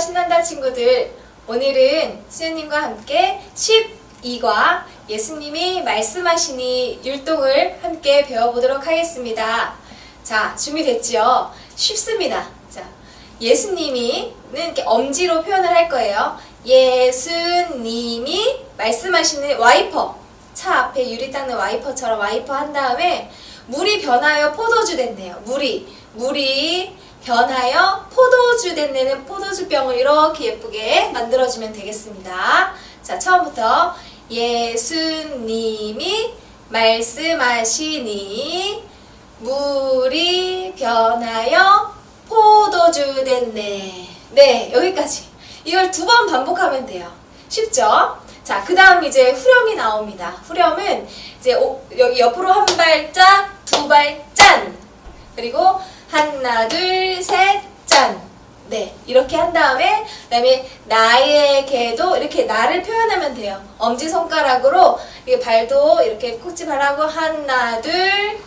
신난다 친구들. 오늘은 수연님과 함께 12과 예수님이 말씀하시니 율동을 함께 배워보도록 하겠습니다. 자, 준비됐죠? 쉽습니다. 자, 예수님이는 이렇게 엄지로 표현을 할 거예요. 예수님이 말씀하시는 와이퍼. 차 앞에 유리 닦는 와이퍼처럼 와이퍼 한 다음에 물이 변하여 포도주 됐네요. 물이. 물이 변하여 포도주 됐네는 포도주병을 이렇게 예쁘게 만들어주면 되겠습니다. 자, 처음부터 예수님이 말씀하시니 물이 변하여 포도주 됐네. 네, 여기까지. 이걸 두 번 반복하면 돼요. 쉽죠? 자, 그 다음 이제 후렴이 나옵니다. 후렴은 이제 오- 여기 옆으로 한 발짝, 두 발 짠. 그리고 하나, 둘, 셋, 짠. 네, 이렇게 한 다음에 그다음에 나에게도 이렇게 나를 표현하면 돼요. 엄지 손가락으로 이게 발도 이렇게 콕지발하고 하나, 둘,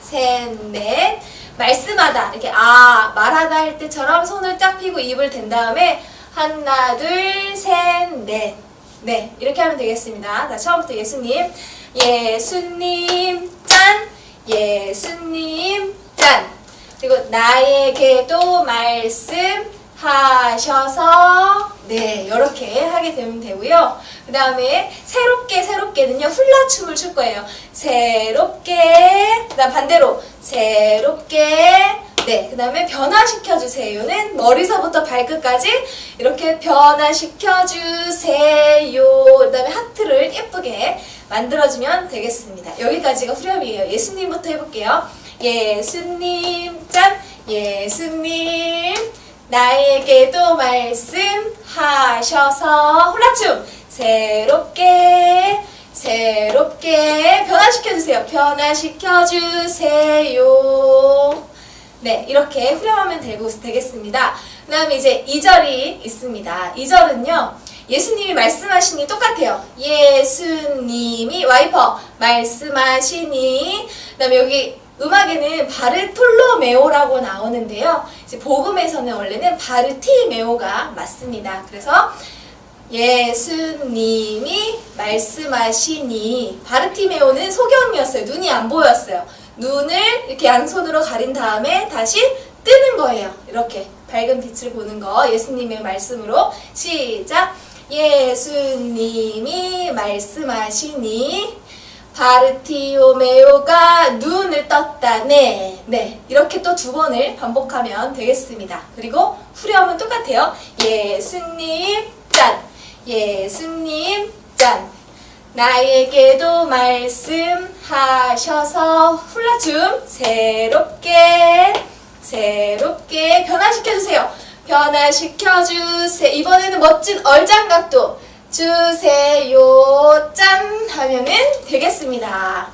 셋, 넷. 말씀하다 이렇게 아 말하다 할 때처럼 손을 쫙 펴고 입을 댄 다음에 하나, 둘, 셋, 넷. 네, 이렇게 하면 되겠습니다. 자, 처음부터 예수님. 예수님, 짠! 예수님, 나에게도 말씀하셔서, 네, 이렇게 하게 되면 되고요. 그 다음에 새롭게, 새롭게는요, 훌라춤을 출 거예요. 새롭게, 그 다음 반대로, 새롭게, 네, 그 다음에 변화시켜주세요는 머리서부터 발끝까지 이렇게 변화시켜주세요. 그 다음에 하트를 예쁘게 만들어주면 되겠습니다. 여기까지가 후렴이에요. 예수님부터 해볼게요. 예수님, 짠! 예수님, 나에게도 말씀하셔서 훌라춤! 새롭게, 새롭게 변화시켜주세요. 변화시켜주세요. 네, 이렇게 후렴하면 되고, 되겠습니다. 그 다음에 이제 2절이 있습니다. 2절은요, 예수님이 말씀하시니 똑같아요. 예수님이 와이퍼 말씀하시니, 그 다음에 여기 음악에는 바르톨로메오라고 나오는데요. 이제 복음에서는 원래는 바르티메오가 맞습니다. 그래서 예수님이 말씀하시니 바르티메오는 소경이었어요. 눈이 안 보였어요. 눈을 이렇게 양손으로 가린 다음에 다시 뜨는 거예요. 이렇게 밝은 빛을 보는 거 예수님의 말씀으로 시작. 예수님이 말씀하시니 바르티오메오가 눈을 떴다네. 네. 이렇게 또 두 번을 반복하면 되겠습니다. 그리고 후렴은 똑같아요. 예수님, 짠. 예수님, 짠. 나에게도 말씀하셔서 훌라춤 새롭게 새롭게 변화시켜주세요. 변화시켜주세요. 이번에는 멋진 얼장각도 주세요. 짠 하면은 되겠습니다.